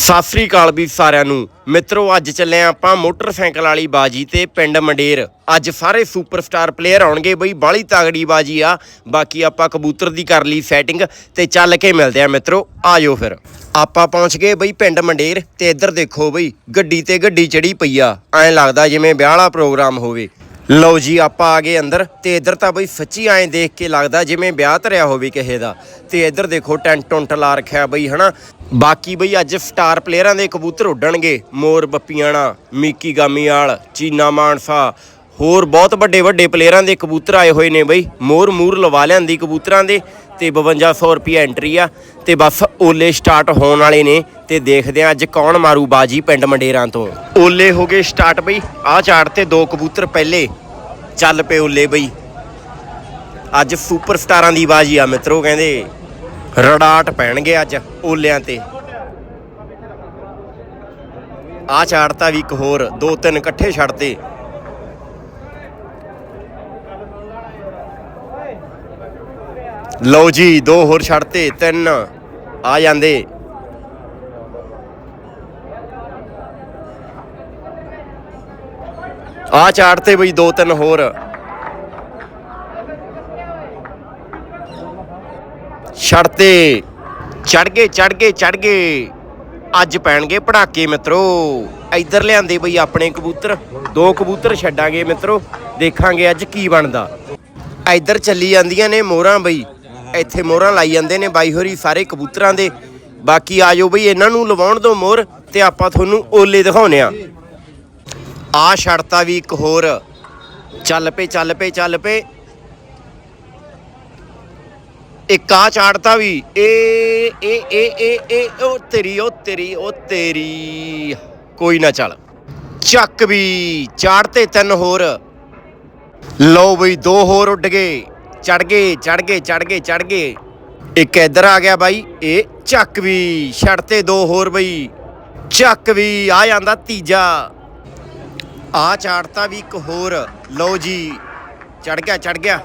ਸਤਿ ਸ੍ਰੀ ਅਕਾਲ ਵੀ ਸਾਰਿਆਂ ਨੂੰ। ਮਿੱਤਰੋ, ਅੱਜ ਚੱਲੇ ਆਪਾਂ ਮੋਟਰਸਾਈਕਲ ਵਾਲੀ ਬਾਜੀ ਤੇ ਪਿੰਡ ਮੰਡੇਰ। ਅੱਜ ਸਾਰੇ ਸੁਪਰਸਟਾਰ ਪਲੇਅਰ ਆਉਣਗੇ ਬਈ, ਬਾਲੀ ਤਾਗੜੀ ਬਾਜੀ ਆ। ਬਾਕੀ ਆਪਾਂ ਕਬੂਤਰ ਦੀ ਕਰ ਲਈ ਸੈਟਿੰਗ ਤੇ ਚੱਲ ਕੇ ਮਿਲਦੇ ਆ। ਮਿੱਤਰੋ, ਆਜੋ ਫਿਰ। ਆਪਾਂ ਪਹੁੰਚ ਗਏ ਬਈ ਪਿੰਡ ਮੰਡੇਰ ਤੇ ਇੱਧਰ ਦੇਖੋ ਬਈ, ਗੱਡੀ ਤੇ ਗੱਡੀ ਚੜੀ ਪਈ ਆ। ਐਂ ਲੱਗਦਾ ਜਿਵੇਂ ਵਿਆਹ ਵਾਲਾ ਪ੍ਰੋਗਰਾਮ ਹੋਵੇ। ਲਓ ਜੀ, ਆਪਾਂ ਆ ਗਏ ਅੰਦਰ ਤੇ ਇੱਧਰ ਤਾਂ ਬਈ ਸੱਚੀ ਐਂ ਦੇਖ ਕੇ ਲੱਗਦਾ ਜਿਵੇਂ ਵਿਆਹ ਧਰਿਆ ਹੋਵੇ ਕਿਸੇ ਦਾ। ਤੇ ਇੱਧਰ ਦੇਖੋ, ਟੈਂਟ ਟੁੰਟ ਲਾ ਰੱਖਿਆ ਬਈ, ਹਨਾ? ਬਾਕੀ ਬਈ, ਅੱਜ ਸਟਾਰ ਪਲੇਅਰਾਂ ਦੇ ਕਬੂਤਰ ਉੱਡਣਗੇ। ਮੋਰ ਬੱਪੀਆਣਾ, ਮੀਕੀ ਗਾਮੀਵਾਲ ਚੀਨਾ ਮਾਨਸਾ, ਹੋਰ ਬਹੁਤ ਵੱਡੇ ਵੱਡੇ ਪਲੇਅਰਾਂ ਦੇ ਕਬੂਤਰ ਆਏ ਹੋਏ ਨੇ ਬਈ। ਮੋਰ ਮੂਰ ਲਵਾ ਲਿਆਂਦੀ ਕਬੂਤਰਾਂ ਦੇ। ਤੇ 5200 ਰੁਪਏ ਐਂਟਰੀ ਆ ਤੇ ਬਸ ਓਲੇ ਸਟਾਰਟ ਹੋਣ ਵਾਲੇ ਨੇ ਤੇ ਦੇਖਦੇ ਆ ਅੱਜ ਕੌਣ ਮਾਰੂ ਬਾਜੀ ਪਿੰਡ ਮੰਡੇਰਾਂ ਤੋਂ। ਓਲੇ ਹੋ ਗਏ ਸਟਾਰਟ ਬਈ, ਆਹ ਚਾੜ ਤੇ ਦੋ ਕਬੂਤਰ ਪਹਿਲੇ, ਚੱਲ ਪਏ ਓਲੇ ਬਈ। ਅੱਜ ਸੁਪਰ ਸਟਾਰਾਂ ਦੀ ਬਾਜੀ ਆ ਮਿੱਤਰੋ, ਕਹਿੰਦੇ ਰੜਾਟ ਪੈਣਗੇ ਅੱਜ ਓਲਿਆਂ ਤੇ। ਆ ਚਾੜਤਾ ਵੀ ਇੱਕ ਹੋਰ, ਦੋ ਤਿੰਨ ਇਕੱਠੇ ਛੱਡਦੇ ਲਓ ਜੀ, ਦੋ ਹੋਰ ਛੱਡਤੇ, ਤਿੰਨ ਆ ਜਾਂਦੇ। ਆ ਚਾੜਤੇ ਬਈ, ਦੋ ਤਿੰਨ ਹੋਰ। ਛੜਤੇ ਚੜ ਗਏ ਚੜ ਗਏ ਚੜ ਗਏ। ਅੱਜ ਪੈਣਗੇ ਪੜਾਕੇ ਮਿੱਤਰੋ। ਇੱਧਰ ਲਿਆਂਦੇ ਬਈ ਆਪਣੇ ਕਬੂਤਰ। ਦੋ ਕਬੂਤਰ ਛੱਡਾਂਗੇ ਮਿੱਤਰੋ। ਦੇਖਾਂਗੇ ਅੱਜ ਕੀ ਬਣਦਾ। ਇੱਧਰ ਚੱਲੀ ਜਾਂਦੀਆਂ ਨੇ ਮੋਹਰਾਂ ਬਈ। ਇੱਥੇ ਮੋਹਰਾਂ ਲਾਈ ਜਾਂਦੇ ਨੇ, ਬਾਈ ਹੋਰੀ ਸਾਰੇ ਕਬੂਤਰਾਂ ਦੇ। ਬਾਕੀ ਆਜੋ ਬਈ, ਇਹਨਾਂ ਨੂੰ ਲਵਾਉਣ ਦੋ ਮੋਹਰ ਤੇ ਆਪਾਂ ਤੁਹਾਨੂੰ ਓਲੇ ਦਿਖਾਉਨੇ ਆ ਆ ਛੜਤਾ ਵੀ ਇੱਕ ਹੋਰ। ਚੱਲ ਪਏ ਚੱਲ ਪਏ ਚੱਲ ਪਏ। ਇੱਕ ਆ ਚਾੜਤਾ ਵੀ। ਏ ਏ ਏ ਏ ਏ ਉਹ ਤੇਰੀ ਉਹ ਤੇਰੀ ਉਹ ਤੇਰੀ। ਕੋਈ ਨਾ ਚੱਲ। ਚੱਕ ਵੀ। ਚਾੜਤੇ ਤਿੰਨ ਹੋਰ। ਲਓ ਬਈ, ਦੋ ਹੋਰ ਉੱਡ ਗਏ। ਚੜ ਗਏ ਚੜ ਗਏ ਚੜ ਗਏ ਚੜ ਗਏ। ਇੱਕ ਇੱਧਰ ਆ ਗਿਆ ਬਾਈ, ਇਹ ਚੱਕ ਵੀ ਛੜਤੇ ਦੋ ਹੋਰ ਬਈ। ਚੱਕ ਵੀ, ਆ ਜਾਂਦਾ ਤੀਜਾ। ਆ ਚਾੜਤਾ ਵੀ ਇੱਕ ਹੋਰ, ਲਓ ਜੀ, ਚੜ ਗਿਆ ਚੜ ਗਿਆ।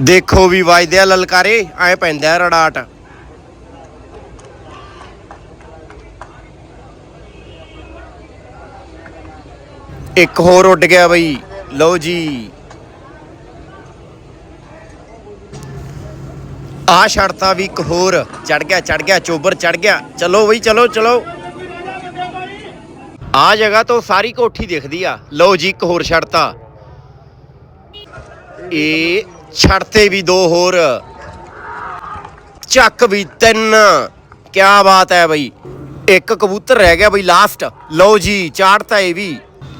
ਦੇਖੋ ਵੀ ਵੱਜਦੇ ਆ ਲਲਕਾਰੇ, ਐ ਪੈਂਦਾ ਰੜਾਟ। ਇੱਕ ਹੋਰ ਉੱਡ ਗਿਆ ਬਈ। ਲਓ ਜੀ। ਆ ਛੜਤਾ ਵੀ ਇੱਕ ਹੋਰ। ਚੜ ਗਿਆ ਚੜ ਗਿਆ, ਚੋਬਰ ਚੜ ਗਿਆ। ਚਲੋ ਬਈ, ਚਲੋ ਚਲੋ। ਆ ਜਗ੍ਹਾ ਤੋਂ ਸਾਰੀ ਕੋਠੀ ਦਿਖਦੀ ਆ। ਲਓ ਜੀ, ਇੱਕ ਹੋਰ ਛੜਤਾ ਇਹ ਛੜਤੇ ਵੀ ਦੋ ਹੋਰ। ਚੱਕ ਵੀ ਤਿੰਨ। ਕੀ ਬਾਤ ਹੈ ਬਈ। ਇੱਕ ਕਬੂਤਰ ਰਹਿ ਗਿਆ ਬਈ, ਲਾਸਟ। ਲਓ ਜੀ ਚਾੜਤਾ ਇਹ ਵੀ।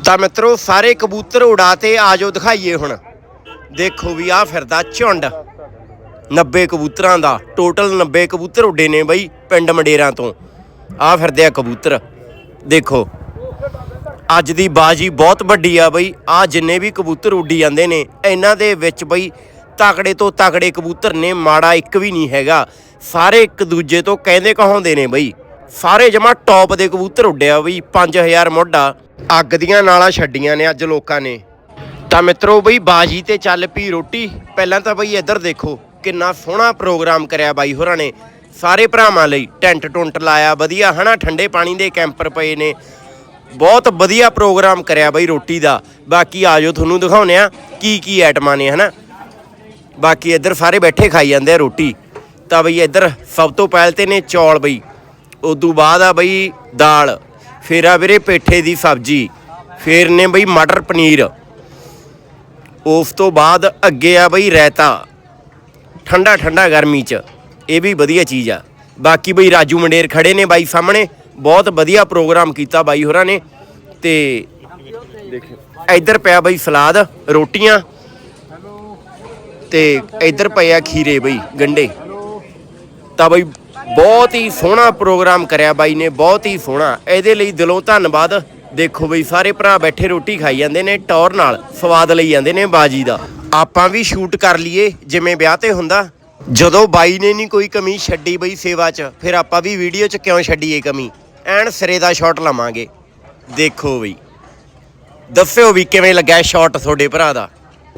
ਤਾਂ ਮਿੱਤਰੋ ਸਾਰੇ ਕਬੂਤਰ ਉਡਾਤੇ ਆਜੋ ਦਿਖਾਈਏ ਹੁਣ। ਦੇਖੋ ਵੀ ਆ ਫਿਰਦਾ ਝੁੰਡ। 90 ਕਬੂਤਰਾਂ ਦਾ ਟੋਟਲ 90 ਕਬੂਤਰ ਉੱਡੇ ਨੇ ਬਈ ਪਿੰਡ ਮੰਡੇਰਾਂ ਤੋਂ। ਆ ਫਿਰਦੇ ਆ ਕਬੂਤਰ। ਦੇਖੋ, ਅੱਜ ਦੀ ਬਾਜੀ ਬਹੁਤ ਵੱਡੀ ਆ ਬਈ। ਆ ਜਿੰਨੇ ਵੀ ਕਬੂਤਰ ਉੱਡੀ ਜਾਂਦੇ ਨੇ, ਇਹਨਾਂ ਦੇ ਵਿੱਚ ਬਈ ਤਕੜੇ ਤੋਂ ਤਕੜੇ ਕਬੂਤਰ ਨੇ, ਮਾੜਾ ਇੱਕ ਵੀ ਨਹੀਂ ਹੈਗਾ। ਸਾਰੇ ਇੱਕ ਦੂਜੇ ਤੋਂ ਕਹਿੰਦੇ ਕਹਾਉਂਦੇ ਨੇ ਬਈ। ਸਾਰੇ ਜਮਾ ਟੌਪ ਦੇ ਕਬੂਤਰ ਉੱਡਿਆ ਬਈ 5000 ਮੋਢਾ। ਅੱਗ ਦੀਆਂ ਨਾਲਾਂ ਛੱਡੀਆਂ ਨੇ ਅੱਜ ਲੋਕਾਂ ਨੇ। ਤਾਂ ਮਿੱਤਰੋ ਬਈ, ਬਾਜੀ ਤੇ ਚੱਲ ਪਈ ਰੋਟੀ। ਪਹਿਲਾਂ ਤਾਂ ਬਈ ਇੱਧਰ ਦੇਖੋ, ਕਿੰਨਾ ਸੋਹਣਾ ਪ੍ਰੋਗਰਾਮ ਕਰਿਆ ਬਾਈ ਹੋਰਾਂ ਨੇ। ਸਾਰੇ ਭਰਾਵਾਂ ਲਈ ਟੈਂਟ ਟੁੰਟ ਲਾਇਆ, ਵਧੀਆ, ਹਨਾ, ਠੰਡੇ ਪਾਣੀ ਦੇ ਕੈਂਪਰ ਪਏ ਨੇ। ਬਹੁਤ ਵਧੀਆ ਪ੍ਰੋਗਰਾਮ ਕਰਿਆ ਬਈ ਰੋਟੀ ਦਾ। ਬਾਕੀ ਆਜੋ ਤੁਹਾਨੂੰ ਦਿਖਾਉਨੇ ਆ ਕੀ ਕੀ ਐਟਮਾਂ ਨੇ, ਹਨਾ। ਬਾਕੀ ਇੱਧਰ ਸਾਰੇ ਬੈਠੇ ਖਾਈ ਜਾਂਦੇ ਆ ਰੋਟੀ। ਤਾਂ ਬਈ ਇੱਧਰ ਸਭ ਤੋਂ ਪਹਿਲ ਤੇ ਨੇ ਚੌਲ ਬਈ। ਉਦੋਂ ਬਾਅਦ ਆ ਬਈ ਦਾਲ, ਫਿਰ ਆ ਵੀਰੇ ਪੇਠੇ ਦੀ ਸਬਜ਼ੀ, ਫਿਰ ਨੇ ਬਈ ਮਟਰ ਪਨੀਰ। ਉਸ ਤੋਂ ਬਾਅਦ ਅੱਗੇ ਆ ਬਈ ਰਾਇਤਾ, ਠੰਡਾ ਠੰਡਾ ਗਰਮੀ ਚ, ਇਹ ਵੀ ਵਧੀਆ ਚੀਜ਼ ਆ। ਬਾਕੀ ਬਈ ਰਾਜੂ ਮੰਡੇਰ ਖੜੇ ਨੇ ਬਾਈ ਸਾਹਮਣੇ, ਬਹੁਤ ਵਧੀਆ ਪ੍ਰੋਗਰਾਮ ਕੀਤਾ ਬਾਈ ਹੋਰਾਂ ਨੇ, ਤੇ ਇੱਧਰ ਪਿਆ ਬਈ ਸਲਾਦ, ਰੋਟੀਆਂ, ਤੇ ਇੱਧਰ ਪਏ ਆ ਖੀਰੇ ਬਈ, ਗੰਡੇ। ਤਾਂ ਬਈ ਬਹੁਤ ਹੀ ਸੋਹਣਾ ਪ੍ਰੋਗਰਾਮ ਕਰਿਆ ਬਾਈ ਨੇ, ਬਹੁਤ ਹੀ ਸੋਹਣਾ। ਇਹਦੇ ਲਈ ਦਿਲੋਂ ਧੰਨਵਾਦ। ਦੇਖੋ ਬਈ, ਸਾਰੇ ਭਰਾ ਬੈਠੇ ਰੋਟੀ ਖਾਈ ਜਾਂਦੇ ਨੇ, ਟੌਰ ਨਾਲ ਸਵਾਦ ਲਈ ਜਾਂਦੇ ਨੇ ਬਾਜੀ ਦਾ। ਆਪਾਂ ਵੀ ਸ਼ੂਟ ਕਰ ਲਈਏ, ਜਿਵੇਂ ਵਿਆਹ ਤੇ ਹੁੰਦਾ। ਜਦੋਂ ਬਾਈ ਨੇ ਨਹੀਂ ਕੋਈ ਕਮੀ ਛੱਡੀ ਬਈ ਸੇਵਾ 'ਚ, ਫਿਰ ਆਪਾਂ ਵੀ ਵੀਡੀਓ 'ਚ ਕਿਉਂ ਛੱਡੀਏ ਕਮੀ? ਐਨ ਸਿਰੇ ਦਾ ਸ਼ਾਟ ਲਵਾਂਗੇ। ਦੇਖੋ ਬਈ। ਦੱਸਿਓ ਵੀ ਕਿਵੇਂ ਲੱਗਾ ਸ਼ਾਟ ਤੁਹਾਡੇ ਭਰਾ ਦਾ।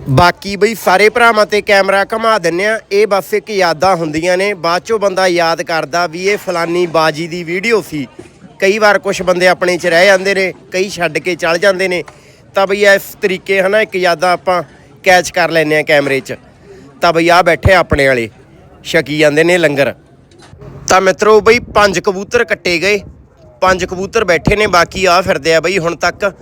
ਬਾਕੀ ਬਈ ਸਾਰੇ ਭਰਾਵਾਂ ਤੇ ਕੈਮਰਾ ਘੁਮਾ ਦਿੰਨੇ ਆ। ਇਹ ਬਸ ਇੱਕ ਯਾਦਾਂ ਹੁੰਦੀਆਂ ਨੇ। ਬਾਅਦ ਚੋਂ ਬੰਦਾ ਯਾਦ ਕਰਦਾ ਵੀ ਇਹ ਫਲਾਨੀ ਬਾਜੀ ਦੀ ਵੀਡੀਓ ਸੀ। ਕਈ ਵਾਰ ਕੁਝ ਬੰਦੇ ਆਪਣੇ ਚ ਰਹਿ ਜਾਂਦੇ ਨੇ, ਕਈ ਛੱਡ ਕੇ ਚਲ ਜਾਂਦੇ ਨੇ। ਤਾਂ ਬਈ ਇਸ ਤਰੀਕੇ ਹਨਾ, ਇੱਕ ਯਾਦਾਂ ਆਪਾਂ ਕੈਚ ਕਰ ਲੈਨੇ ਆ ਕੈਮਰੇ 'ਚ। ਤਾਂ ਬਈ ਆ ਬੈਠੇ ਆਪਣੇ ਵਾਲੇ। ਛਕੀ ਜਾਂਦੇ ਨੇ ਲੰਗਰ। ਤਾਂ ਮਿੱਤਰੋ ਬਈ ਪੰਜ ਕਬੂਤਰ ਕੱਟੇ ਗਏ। ਪੰਜ ਕਬੂਤਰ ਬੈਠੇ ਨੇ, ਬਾਕੀ ਆ ਫਿਰਦੇ ਆ ਬਈ ਹੁਣ ਤੱਕ।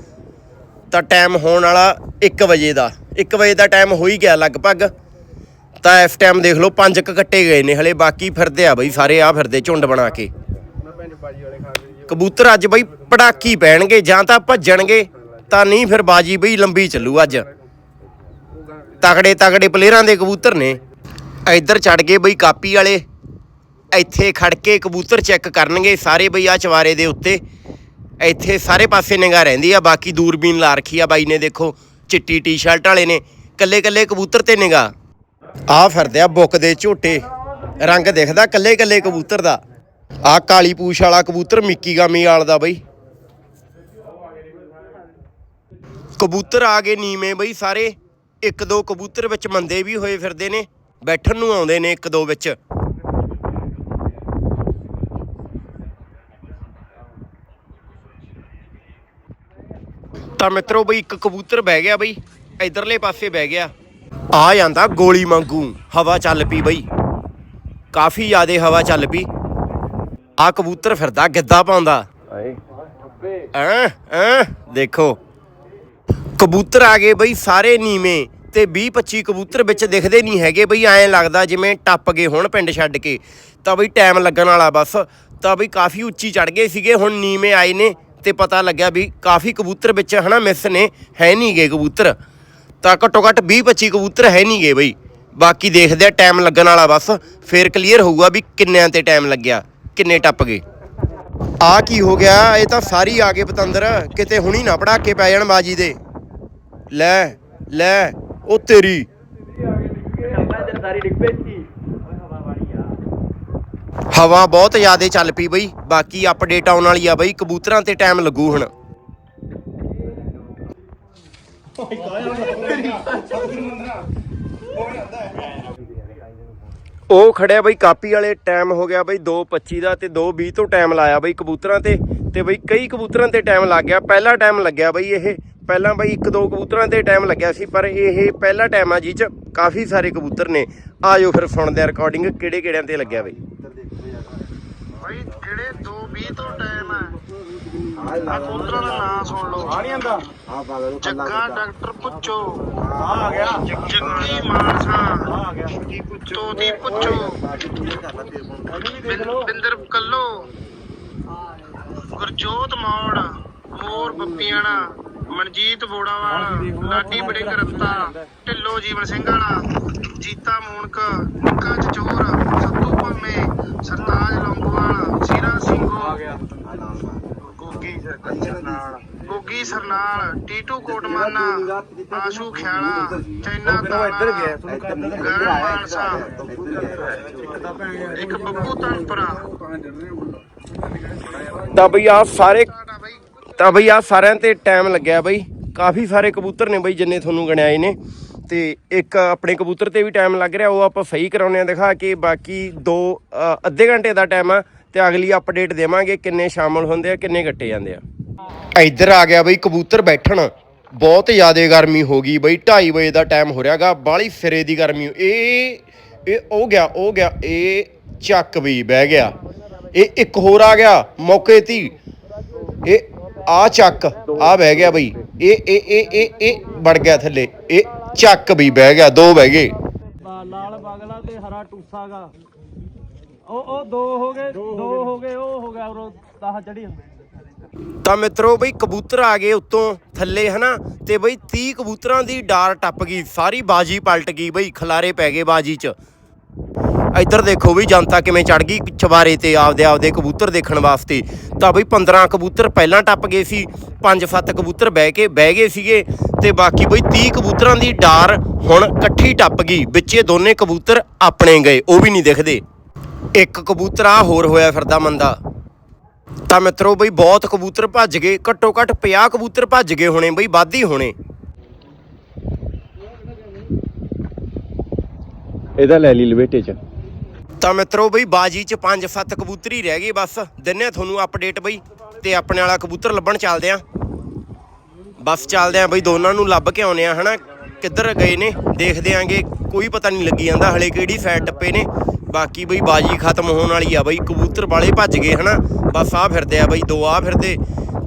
ਤਾਂ ਟਾਈਮ ਹੋਣ ਵਾਲਾ 1 ਵਜੇ ਦਾ। 1 ਵਜੇ ਦਾ ਟਾਈਮ ਹੋ ਹੀ ਗਿਆ ਲਗਭਗ। ਤਾਂ ਇਸ ਟਾਈਮ ਦੇਖ ਲਓ, ਪੰਜ ਕ ਕੱਟੇ ਗਏ ਨੇ ਹਲੇ, ਬਾਕੀ ਫਿਰਦੇ ਆ ਬਈ, ਸਾਰੇ ਆ ਫਿਰਦੇ ਝੁੰਡ ਬਣਾ ਕੇ। ਕਬੂਤਰ ਅੱਜ ਬਈ ਪੜਾਕੀ ਪੈਣਗੇ, ਜਾਂ ਤਾਂ ਭੱਜਣਗੇ, ਤਾਂ ਨਹੀਂ ਫਿਰ ਬਾਜੀ ਬਈ, ਲੰਬੀ ਚੱਲੂ ਅੱਜ। ਤਗੜੇ ਤਗੜੇ ਪਲੇਅਰਾਂ ਦੇ ਕਬੂਤਰ ਨੇ। ਇੱਧਰ ਚੜ ਗਏ ਬਈ ਕਾਪੀ ਵਾਲੇ। ਇੱਥੇ ਖੜ ਕੇ ਕਬੂਤਰ ਚੈੱਕ ਕਰਨਗੇ ਸਾਰੇ ਬਈ ਆ ਚਵਾਰੇ ਦੇ ਉੱਤੇ। ਇੱਥੇ ਸਾਰੇ ਪਾਸੇ ਨਿਗਾਹ ਰਹਿੰਦੀ ਆ, ਬਾਕੀ ਦੂਰਬੀਨ ਲਾ ਰੱਖੀ ਆ ਬਾਈ ਨੇ ਦੇਖੋ, ਚਿੱਟੀ ਟੀ-ਸ਼ਰਟ ਵਾਲੇ ਨੇ ਕੱਲੇ ਕੱਲੇ ਕਬੂਤਰ ਤੇ ਨਿਗਾਹ। ਆ ਫਿਰਦੇ ਆ ਬੁੱਕ ਦੇ ਝੋਟੇ, ਰੰਗ ਦਿਖਦਾ ਕੱਲੇ ਕੱਲੇ ਕਬੂਤਰ ਦਾ। ਆ ਕਾਲੀ ਪੂਛ ਵਾਲਾ ਕਬੂਤਰ ਮਿੱਕੀ ਗਾਮੀ ਵਾਲ ਦਾ ਬਈ। ਕਬੂਤਰ ਆ ਗਏ ਨੀਵੇਂ ਬਈ ਸਾਰੇ, ਇੱਕ ਦੋ ਕਬੂਤਰ ਵਿੱਚ ਮੰਦੇ ਵੀ ਹੋਏ ਫਿਰਦੇ ਨੇ, ਬੈਠਣ ਨੂੰ ਆਉਂਦੇ ਨੇ ਇੱਕ ਦੋ ਵਿੱਚ। ਤਾਂ ਮਿੱਤਰੋ ਬਈ ਇੱਕ ਕਬੂਤਰ ਬਹਿ ਗਿਆ ਬਈ ਇਧਰਲੇ ਪਾਸੇ ਬਹਿ ਗਿਆ। ਆ ਜਾਂਦਾ ਗੋਲੀ ਵਾਂਗੂ ਹਵਾ ਚੱਲ ਪਈ ਬਈ। ਕਾਫੀ ਜ਼ਿਆਦੇ ਹਵਾ ਚੱਲ ਪਈ। ਆ ਕਬੂਤਰ ਫਿਰਦਾ ਗਿੱਧਾ ਪਾਉਂਦਾ। ਐ ਐ ਦੇਖੋ। ਕਬੂਤਰ ਆ ਗਏ ਬਈ ਸਾਰੇ ਨੀਵੇਂ ਤੇ 20 25 ਕਬੂਤਰ ਵਿੱਚ ਦਿਖਦੇ ਨਹੀਂ ਹੈਗੇ ਬਈ ਐਂ ਲੱਗਦਾ ਜਿਵੇਂ ਟੱਪ ਗਏ ਹੁਣ ਪਿੰਡ ਛੱਡ ਕੇ। ਤਾਂ ਬਈ ਟਾਈਮ ਲੱਗਣ ਵਾਲਾ ਬਸ। ਤਾਂ ਬਈ ਕਾਫੀ ਉੱਚੀ ਚੜ ਗਏ ਸੀਗੇ ਹੁਣ ਨੀਵੇਂ ਆਏ ਨੇ। ਤੇ ਪਤਾ ਲੱਗਿਆ ਵੀ ਕਾਫੀ ਕਬੂਤਰ ਵਿੱਚ ਹਨਾ ਮਿਸ ਨੇ ਹੈ ਨਹੀਂ ਗਏ ਕਬੂਤਰ। ਤਾਂ ਘੱਟੋ ਘੱਟ 20 25 ਕਬੂਤਰ ਹੈ ਨਹੀਂ ਗਏ ਬਈ। ਬਾਕੀ ਦੇਖਦੇ ਆ ਟਾਈਮ ਲੱਗਣ ਵਾਲਾ ਬਸ। ਫੇਰ ਕਲੀਅਰ ਹੋਊਗਾ ਵੀ ਕਿੰਨਿਆਂ ਤੇ ਟਾਈਮ ਲੱਗਿਆ, ਕਿੰਨੇ ਟੱਪ ਗਏ। ਆ ਕੀ ਹੋ ਗਿਆ? ਇਹ ਤਾਂ ਸਾਰੀ ਆ ਗਏ ਪਤੰਦਰ। ਕਿਤੇ ਹੁਣੀ ਨਾ ਪੜਾਕੇ ਪੈ ਜਾਣ ਬਾਜੀ ਦੇ। ਲੈ ਲੈ, ਉਹ ਤੇਰੀ। ਹਵਾ ਬਹੁਤ ਜ਼ਿਆਦੇ ਚੱਲ ਪਈ ਬਈ, ਬਾਕੀ ਅਪਡੇਟ ਆਉਣ ਵਾਲੀ ਆ ਬਈ, ਕਬੂਤਰਾਂ ਤੇ ਟਾਈਮ ਲੱਗੂ ਹੁਣ। ਉਹ ਖੜਿਆ ਬਈ, ਕਾਪੀ ਵਾਲੇ ਟਾਈਮ ਹੋ ਗਿਆ ਬਈ 2:25 ਦਾ ਤੇ 2:20 ਤੋਂ ਟਾਈਮ ਲਾਇਆ ਬਈ ਕਬੂਤਰਾਂ ਤੇ ਤੇ ਬਈ ਕਈ ਕਬੂਤਰਾਂ ਤੇ ਟਾਈਮ ਲੱਗ ਗਿਆ। ਪਹਿਲਾ ਟਾਈਮ ਲੱਗਿਆ ਬਈ ਇਹ, ਪਹਿਲਾਂ ਬਈ ਇੱਕ ਦੋ ਕਬੂਤਰਾਂ ਤੇ ਟਾਈਮ ਲੱਗਿਆ ਸੀ, ਪਰ ਇਹ ਪਹਿਲਾ ਟਾਈਮ ਆ ਜੀ ਚ ਕਾਫੀ ਸਾਰੇ ਕਬੂਤਰ ਨੇ। ਆਜੋ ਫਿਰ ਸੁਣਦੇ ਆ ਰਿਕਾਰਡਿੰਗ ਕਿਹੜੇ ਕਿਹੜਿਆਂ ਤੇ ਲੱਗਿਆ ਬਈ। ਭਾਈ ਜਿਹੜੇ 2:20 ਤੋਂ ਟਾਈਮ ਹੈ। ਆ ਕਬੂਤਰਾਂ ਦਾ ਨਾਂ ਸੁਣ ਲਓ। ਆ ਨਹੀਂ ਆਂਦਾ ਜੱਗਾ ਡਾਕਟਰ ਪੁੱਚੋ ਆ ਗਿਆ। ਜੱਗੀ ਮਾਨਸਾ। ਆ ਗਿਆ। ਤੋਤੀ ਪੁੱਚੋ ਬਿੰ- ਬਿੰਦਰ ਕੱਲੋ। ਗੁਰਜੋਤ ਮੌੜ ਮੋਰ ਬੱਪੀਆਣਾ ਮਨਜੀਤ ਬੋੜਾਵਾਲ ਲਾਡੀ ਬੜੇ ਕਰਤਾ ਢਿੱਲੋ ਜੀਵਨ ਸਿੰਘ ਵਾਲਾ। ਟੀਟੂ ਕੋਟਮਾਨਾ ਆਸ਼ੂ ਖਿਆਲਾ ਚੈਨਾ ਤਾਵਾ ਇੱਧਰ ਗਿਆ ਗਗਨ ਮਾਨਸਾ ਇੱਕ ਬੱਬੂ ਤਨਪਰਾ ਤਾਂ ਬਈ ਆ ਸਾਰੇ ਤਾਂ ਬਈ ਆ ਸਾਰਿਆਂ ਤੇ ਟਾਈਮ ਲੱਗਿਆ ਬਈ। ਕਾਫੀ ਸਾਰੇ ਕਬੂਤਰ ਨੇ ਬਈ ਜਿੰਨੇ ਤੁਹਾਨੂੰ ਗਣਾਏ ਨੇ ਤੇ ਇੱਕ ਆਪਣੇ ਕਬੂਤਰ ਤੇ ਵੀ ਟਾਈਮ ਲੱਗ ਰਿਹਾ ਉਹ ਆਪਾਂ ਸਹੀ ਕਰਾਉਣੇ ਆ ਦਿਖਾ ਕੇ ਬਾਕੀ ਦੋ ਅੱਧੇ ਘੰਟੇ ਦਾ ਟਾਈਮ ਆ ਤੇ ਅਗਲੀ ਅਪਡੇਟ ਦੇਵਾਂਗੇ ਕਿੰਨੇ ਸ਼ਾਮਲ ਹੁੰਦੇ ਆ ਕਿੰਨੇ ਕੱਟੇ ਜਾਂਦੇ ਆ। ਇੱਧਰ ਆ ਗਿਆ ਬਈ, ਕਬੂਤਰ ਬੈਠਣ। ਬਹੁਤ ਜ਼ਿਆਦਾ ਗਰਮੀ ਹੋ ਗਈ ਬਈ 2:30 ਵਜੇ ਦਾ ਟਾਈਮ ਹੋ ਰਿਹਾਗਾ ਬਾਲੀ ਸਿਰੇ ਦੀ ਗਰਮੀ ਇਹ ਇਹ ਉਹ ਗਿਆ ਉਹ ਗਿਆ, ਇਹ ਚੱਕ ਵੀ ਬਹਿ ਗਿਆ। ਇਹ ਇੱਕ ਹੋਰ ਆ ਗਿਆ, ਮੌਕੇ ਤੀ ਇਹ ਆ ਚੱਕ ਆ ਬਹਿ ਗਿਆ ਬਈ। ਇਹ ਇਹ ਇਹ ਇਹ ਇਹ ਵੜ ਗਿਆ ਥੱਲੇ। ਇਹ ਚੱਕ ਵੀ ਬਹਿ ਗਿਆ, ਦੋ ਬਹਿ ਗਏ। ਲਾਲ ਬਗਲਾ ਤੇ ਹਰਾ ਟੂਸਾਗਾ ਉਹ ਉਹ ਦੋ ਹੋ ਗਏ, ਦੋ ਹੋ ਗਏ, ਉਹ ਹੋ ਗਿਆ ਉਹ 10 ਚੜੀ ਤਾਂ ਮਿੱਤਰੋ ਬਈ ਕਬੂਤਰ ਆ ਗਏ ਉੱਤੋਂ ਥੱਲੇ, ਹਨਾ? ਤੇ ਬਈ 30 ਕਬੂਤਰਾਂ ਦੀ ਡਾਰ ਟੱਪ ਗਈ, ਸਾਰੀ ਬਾਜੀ ਪਲਟ ਗਈ ਬਈ, ਖਲਾਰੇ ਪੈ ਗਏ ਬਾਜੀ 'ਚ। ਇੱਧਰ ਦੇਖੋ ਵੀ ਜਨਤਾ ਕਿਵੇਂ ਚੜ ਗਈ ਚਵਾਰੇ ਤੇ ਆਪਦੇ ਆਪਦੇ ਕਬੂਤਰ ਦੇਖਣ ਵਾਸਤੇ। ਤਾਂ ਬਈ 15 ਕਬੂਤਰ ਪਹਿਲਾਂ ਟੱਪ ਗਏ ਸੀ 5-7 ਕਬੂਤਰ ਬਹਿ ਕੇ, ਬਹਿ ਗਏ ਸੀਗੇ, ਤੇ ਬਾਕੀ ਬਈ 30 ਕਬੂਤਰਾਂ ਦੀ ਡਾਰ ਹੁਣ ਇਕੱਠੀ ਟੱਪ ਗਈ, ਵਿੱਚੇ ਦੋਨੇ ਕਬੂਤਰ ਆਪਣੇ ਗਏ, ਉਹ ਵੀ ਨਹੀਂ ਦਿਖਦੇ। ਇੱਕ ਕਬੂਤਰ ਆ, ਹੋਰ ਹੋਇਆ ਫਿਰਦਾ ਮੰਦਾ। ਤਾਂ ਮਿੱਤਰੋ ਬਈ ਬਹੁਤ ਕਬੂਤਰ ਭੱਜ ਗਏ ਘੱਟੋ ਘੱਟ 50 ਕਬੂਤਰ ਭੱਜ ਗਏ ਹੋਣੇ ਬਈ ਵੱਧ ਹੀ ਹੋਣੇ। ਇਹਦਾ ਲੈ ਲਈ ਲਵੇਟੇ ਚ। ਤਾਂ ਮਿੱਤਰੋ ਬਈ ਬਾਜੀ ਚ 5-7 ਕਬੂਤਰ ਹੀ ਰਹਿ ਗਏ ਬਸ। ਦਿੰਨੇ ਤੁਹਾਨੂੰ ਅਪਡੇਟ ਬਈ ਤੇ ਆਪਣੇ ਵਾਲਾ ਕਬੂਤਰ ਲੱਭਣ ਚੱਲਦੇ ਆ। ਬਸ ਚੱਲਦੇ ਆ ਬਈ ਦੋਨਾਂ ਨੂੰ ਲੱਭ ਕੇ ਆਉਨੇ ਆ ਹਨਾ? ਕਿੱਧਰ ਗਏ ਨੇ? ਦੇਖਦੇ ਆਂਗੇ। ਕੋਈ ਪਤਾ ਨਹੀਂ ਲੱਗੀ ਜਾਂਦਾ ਹਲੇ ਕਿਹੜੀ ਸਾਈਡ ਟੱਪੇ ਨੇ। ਬਾਕੀ ਬਈ ਬਾਜੀ ਖਤਮ ਹੋਣ ਵਾਲੀ ਆ ਬਈ, ਕਬੂਤਰ ਵਾਲੇ ਭੱਜ ਗਏ ਹਨਾ। ਬਸ ਆ ਫਿਰਦੇ ਆ ਬਈ, ਦੋ ਆ ਫਿਰਦੇ।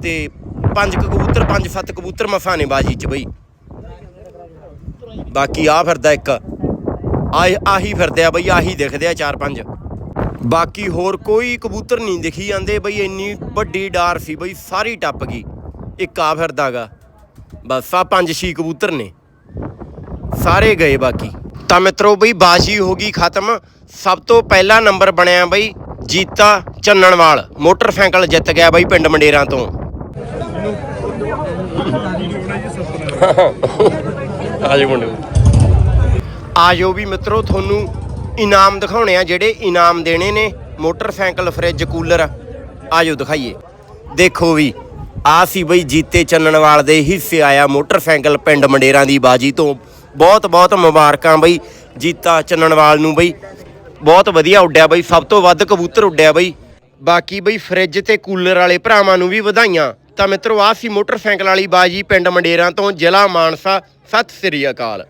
ਤੇ ਪੰਜ ਕੁ ਕਬੂਤਰ, ਪੰਜ ਸੱਤ ਕਬੂਤਰ ਮਸਾਂ ਨੇ ਬਾਜੀ ਚ ਬਈ। ਬਾਕੀ ਆ ਫਿਰਦਾ ਇੱਕ। ਆਹੀ ਆਹੀ ਫਿਰਦੇ ਆ ਬਈ, ਆਹੀ ਦਿਖਦੇ ਆ ਚਾਰ ਪੰਜ। ਬਾਕੀ ਹੋਰ ਕੋਈ ਕਬੂਤਰ ਨਹੀਂ ਦਿਖੀ ਜਾਂਦੇ ਬਈ, ਇੰਨੀ ਵੱਡੀ ਡਾਰ ਸੀ ਬਈ, ਸਾਰੀ ਟੱਪ ਗਈ। ਇੱਕ ਆ ਫਿਰਦਾਗਾ ਬਸ ਆ ਪੰਜ ਛੇ ਕਬੂਤਰ ਨੇ। ਸਾਰੇ ਗਏ ਬਾਕੀ। ਤਾਂ ਮਿੱਤਰੋ ਬਈ ਬਾਜੀ ਹੋ ਗਈ ਖਤਮ। ਸਭ ਤੋਂ ਪਹਿਲਾ ਨੰਬਰ ਬਣਿਆ ਬਈ ਜੀਤਾ ਚੰਨਣਵਾਲ। ਮੋਟਰਸਾਈਕਲ ਜਿੱਤ ਗਿਆ ਬਈ ਪਿੰਡ ਮੰਡੇਰਾਂ ਤੋਂ। ਆਜੋ ਮੁੰਡੇ ਆਜੋ ਵੀ ਮਿੱਤਰੋ ਤੁਹਾਨੂੰ ਇਨਾਮ ਦਿਖਾਉਣੇ ਆ ਜਿਹੜੇ ਇਨਾਮ ਦੇਣੇ ਨੇ ਮੋਟਰਸਾਈਕਲ ਫ੍ਰਿਜ ਕੂਲਰ। ਆਜੋ ਦਿਖਾਈਏ। ਦੇਖੋ ਵੀ ਆ ਸੀ ਬਈ ਜੀਤੇ ਚੰਨਣਵਾਲ ਦੇ ਹਿੱਸੇ ਆਇਆ ਮੋਟਰਸਾਈਕਲ ਪਿੰਡ ਮੰਡੇਰਾਂ ਦੀ ਬਾਜੀ ਤੋਂ। ਬਹੁਤ ਬਹੁਤ ਮੁਬਾਰਕਾਂ ਬਈ, ਜੀਤਾ ਚੰਨਣਵਾਲ ਨੂੰ ਬਈ। ਬਹੁਤ ਵਧੀਆ ਉੱਡਿਆ ਬਈ, ਸਭ ਤੋਂ ਵੱਧ ਕਬੂਤਰ ਉੱਡਿਆ ਬਈ। ਬਾਕੀ ਬਈ ਫ੍ਰਿਜ ਤੇ ਕੂਲਰ ਵਾਲੇ ਭਰਾਵਾਂ ਨੂੰ ਵੀ ਵਧਾਈਆਂ। ਤਾਂ ਮਿੱਤਰੋ, ਆਹ ਸੀ ਮੋਟਰਸਾਈਕਲ ਵਾਲੀ ਬਾਜੀ ਪਿੰਡ ਮੰਡੇਰਾਂ ਤੋਂ, ਜ਼ਿਲ੍ਹਾ ਮਾਨਸਾ। ਸਤਿ ਸ੍ਰੀ ਅਕਾਲ।